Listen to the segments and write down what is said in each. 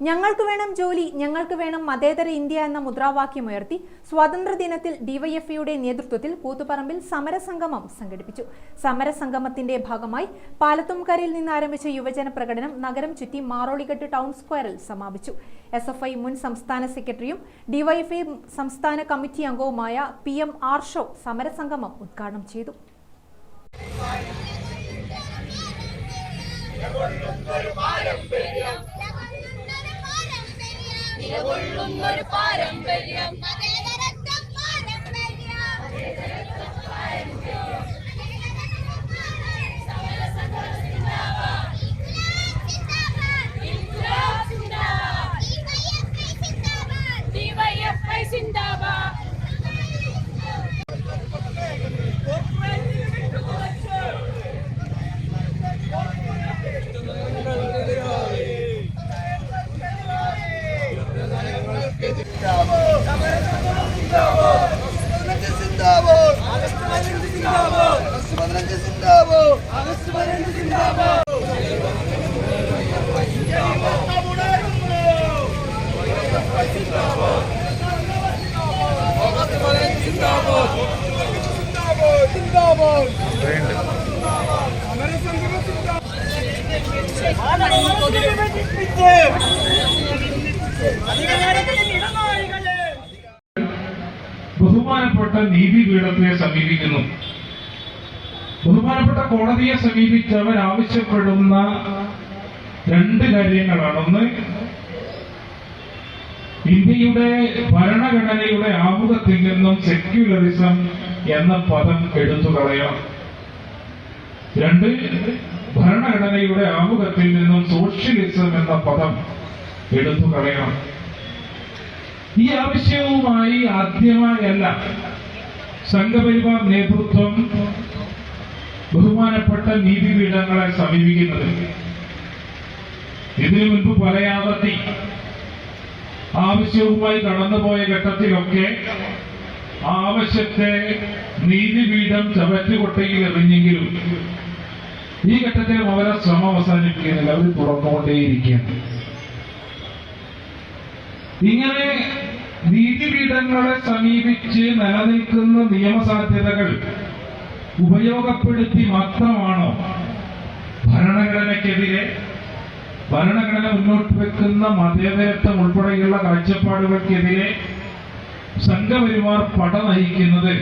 ഞങ്ങൾക്ക് വേണം ജോലി ഞങ്ങൾക്ക് വേണം മതേതര ഇന്ത്യ എന്ന മുദ്രാവാക്യം മുദ്രാവാക്യമുയർത്തി സ്വാതന്ത്ര്യദിനത്തിൽ ഡിവൈഎഫ്ഐയുടെ നേതൃത്വത്തിൽ കൂത്തുപറമ്പിൽ സമരസംഗമം സംഘടിപ്പിച്ചു. സമരസംഗമത്തിന്റെ ഭാഗമായി പാലത്തുംകരയിൽ നിന്ന് ആരംഭിച്ച യുവജന പ്രകടനം നഗരം ചുറ്റി മാറോളിഘട്ട് ടൗൺ സ്ക്വയറിൽ സമാപിച്ചു. എസ് എഫ് ഐ മുൻ സംസ്ഥാന സെക്രട്ടറിയും ഡിവൈഎഫ്ഐ സംസ്ഥാന കമ്മിറ്റി അംഗവുമായ പി എം ആർഷോ സമരസംഗമം ഉദ്ഘാടനം ചെയ്തു. നിലകൊള്ളുന്നൊരു പാരമ്പര്യം മതേതരത്വ ബഹുമാനപ്പെട്ട നീതിപീഠത്തെ സമീപിക്കുന്നു. ബഹുമാനപ്പെട്ട കോടതിയെ സമീപിച്ചവർ ആവശ്യപ്പെടുന്ന രണ്ട് കാര്യങ്ങളാണ്. ഒന്ന് ഇന്ത്യയുടെ ഭരണഘടനയുടെ ആമുഖത്തിൽ നിന്നും സെക്യുലറിസം എന്ന പദം എടുത്തു കളയണം രണ്ട് ഭരണഘടനയുടെ ആമുഖത്തിൽ നിന്നും സോഷ്യലിസം എന്ന പദം എടുത്തു കളയണം ഈ ആവശ്യവുമായി ആദ്യമായല്ല സംഘപരിവാർ നേതൃത്വം ബഹുമാനപ്പെട്ട നീതിപീഠങ്ങളെ സമീപിക്കുന്നത്. ഇതിനു മുൻപ് പലയാവർത്തി ആവശ്യവുമായി കടന്നുപോയ ഘട്ടത്തിലൊക്കെ ആവശ്യത്തെ നീതിപീഠം ചവറ്റുകൊട്ടയിൽ എറിഞ്ഞെങ്കിലും ഈ ഘട്ടത്തിൽ അവരെ ശ്രമം അവസാനിപ്പിക്കുന്നില്ല. അവർ തുറന്നുകൊണ്ടേയിരിക്കുകയാണ്. ഇങ്ങനെ നീതിപീഠങ്ങളെ സമീപിച്ച് നിലനിൽക്കുന്ന നിയമസാധ്യതകൾ ഉപയോഗപ്പെടുത്തി മാത്രമാണോ ഭരണഘടനയ്ക്കെതിരെ ഭരണഘടന മുന്നോട്ട് വെക്കുന്ന മതേതരത്വം ഉൾപ്പെടെയുള്ള കാഴ്ചപ്പാടുകൾക്കെതിരെ സംഘപരിവാർ പട നയിക്കുന്നത്?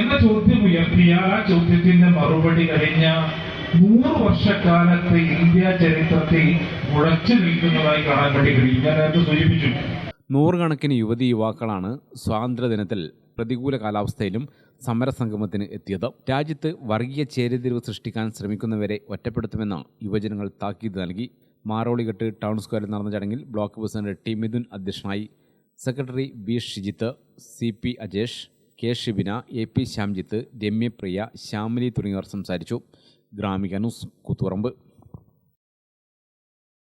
എന്ന ചോദ്യം ഉയർത്തിയാൽ ആ ചോദ്യത്തിന്റെ മറുപടി കഴിഞ്ഞ നൂറ് വർഷക്കാലത്തെ ഇന്ത്യ ചരിത്രത്തിൽ മുഴച്ചു നിൽക്കുന്നതായി കാണാൻ വേണ്ടി കഴിയും. ഞാൻ അത് സൂചിപ്പിച്ചു. നൂറുകണക്കിന് യുവതി യുവാക്കളാണ് സ്വാതന്ത്ര്യദിനത്തിൽ പ്രതികൂല കാലാവസ്ഥയിലും സമരസംഗമത്തിന് എത്തിയത്. രാജ്യത്ത് വർഗീയ ചേരിതിരിവ് സൃഷ്ടിക്കാൻ ശ്രമിക്കുന്നവരെ ഒറ്റപ്പെടുത്തുമെന്ന് യുവജനങ്ങൾ താക്കീത് നൽകി. മാറോളിഘട്ട് ടൗൺ സ്ക്വയറിൽ നടന്ന ചടങ്ങിൽ ബ്ലോക്ക് പ്രസിഡന്റ് ടി മിഥുൻ അധ്യക്ഷനായി secretary B Shijith C P Ajesh K Shibina A P Shyamjith Ramyapriya Shyamili തുടങ്ങിയവർ സംസാരിച്ചു. ഗ്രാമിക ന്യൂസ് കൂത്തുപറമ്പ്.